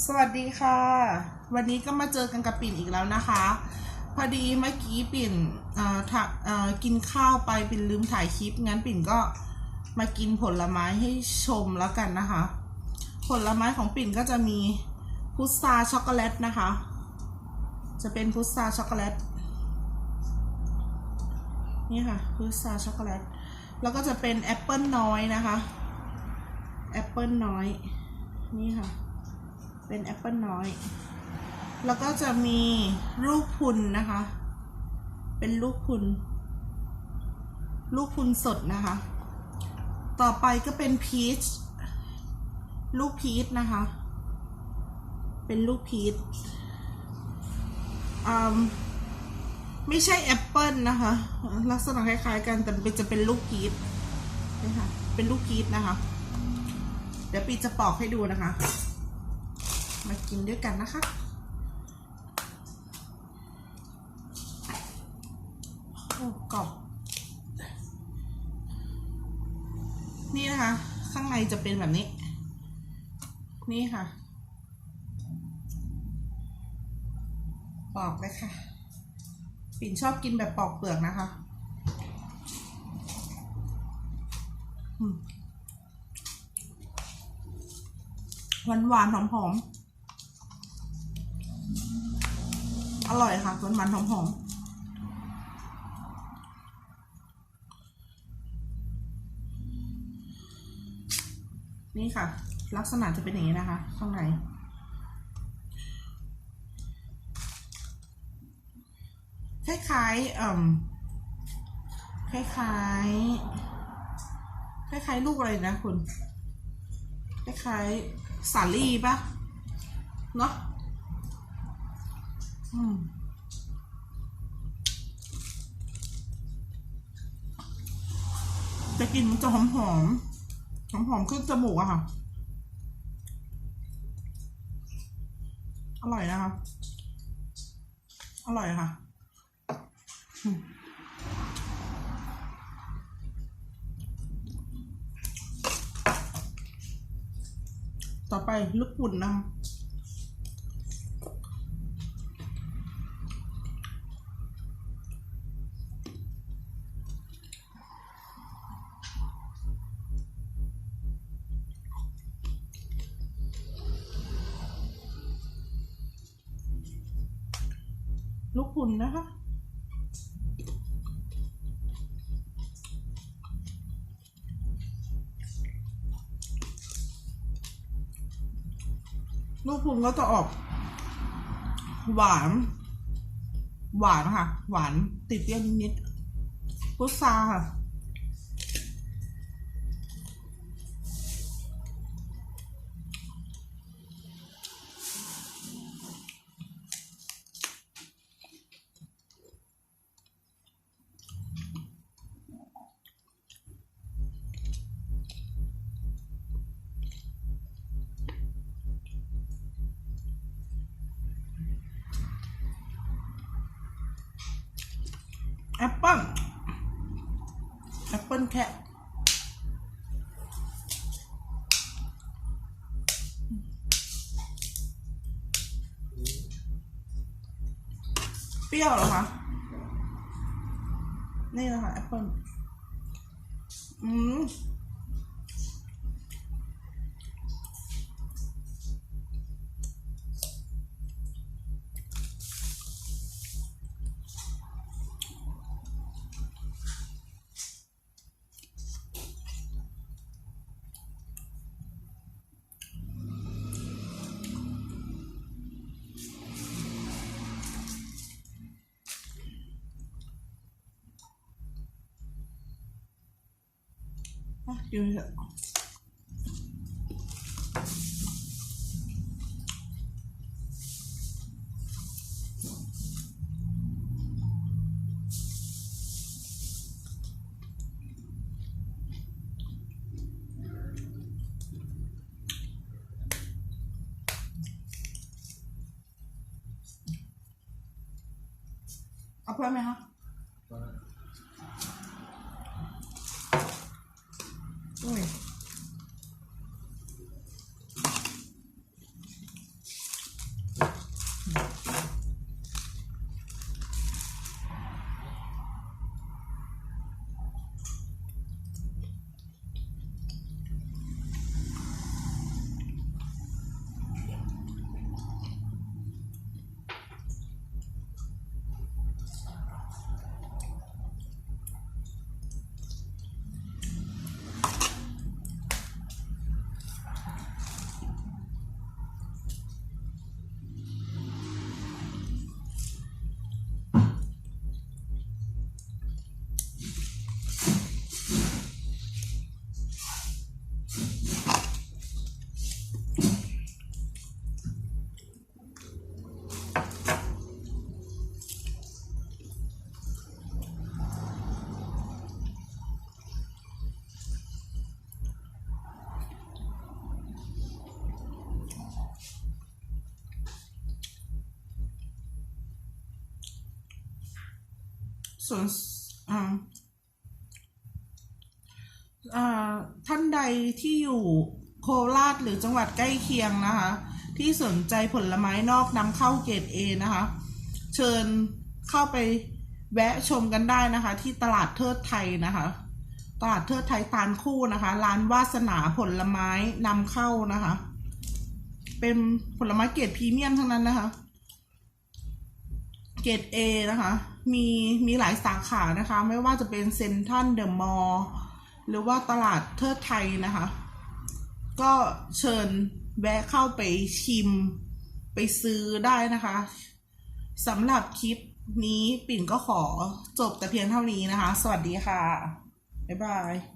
สวัสดีค่ะ วันนี้ก็มาเจอกันกับปิ่นอีกแล้วนะคะ พอดีเมื่อกี้ปิ่นกินข้าวไปปิ่นลืมถ่ายคลิป งั้นปิ่นก็มากินผลไม้ให้ชมแล้วกันนะคะ ผลไม้ของปิ่นก็จะมีพุทราช็อกโกแลตนะคะ จะเป็นพุทราช็อกโกแลตนี่ค่ะพุทราช็อกโกแลตแล้วก็จะเป็นแอปเปิลน้อยนะคะแอปเปิลน้อยนี่ค่ะ เป็นแอปเปิลน้อย แล้วก็จะมีลูกพุนนะคะ เป็นลูกพุน ลูกพุนสดนะคะ ต่อไปก็เป็นพีช ลูกพีชนะคะ เป็นลูกพีชอืมไม่ใช่แอปเปิลนะคะ ลักษณะคล้ายๆกันแต่เป็นจะเป็นลูกพีชนี่ค่ะเป็นลูกพีชนะคะ เดี๋ยวปีจะปอกให้ดูนะคะ มากินด้วยกันนะคะโอ้กรอบนี่นะคะ ข้างในจะเป็นแบบนี้ นี่ค่ะปอกเลยค่ะ ปิ่นชอบกินแบบปอกเปลือกนะคะหวานหวานหอมหอม อร่อยค่ะหวานหวานหอมหอมนี่ค่ะ ลักษณะจะเป็นอย่างนี้นะคะ ข้างในคล้ายๆเอ่มคล้ายๆคล้ายๆลูกอะไรนะคุณ คล้ายๆสาลี่ปะเนาะ จะกลินมันจะหอมหอมหอมหอมขึ้นจมูกอะค่ะ อร่อยนะคะ อร่อยค่ะต่อไปลูกปุ่นนะคะ ลูกคุณนนะคะ ลูกหุ่นก็จะออก หวาน หวานค่ะ หวานติดเปรี้ยวนิดๆพุทราค่ะ แอปเปิ้ลแอปเปิ้ลแค่เปรี้ยวเหรอคะ นี่แหละค่ะแอปเปิ้ลอืม อะกินเถอะ ส่วนท่านใดที่อยู่โคราชหรือจังหวัดใกล้เคียงนะคะ ที่สนใจผลไม้นอกนำเข้าเกรด A นะคะ เชิญเข้าไปแวะชมกันได้นะคะ ที่ตลาดเทิดไทยนะคะ ตลาดเทิดไทยตานคู่นะคะ ร้านวาสนาผลไม้นำเข้านะคะ เป็นผลไม้เกรดพรีเมียมทั้งนั้นนะคะ เกรด A นะคะ มีมีหลายสาขานะคะ ไม่ว่าจะเป็นเซ็นทรัลเดอะมอลล์หรือว่าตลาดเทิดไทยนะคะ ก็เชิญแวะเข้าไปชิมไปซื้อได้นะคะสำหรับคลิปนี้ปิ่นก็ขอจบแต่เพียงเท่านี้นะคะ สวัสดีค่ะ บ๊ายบาย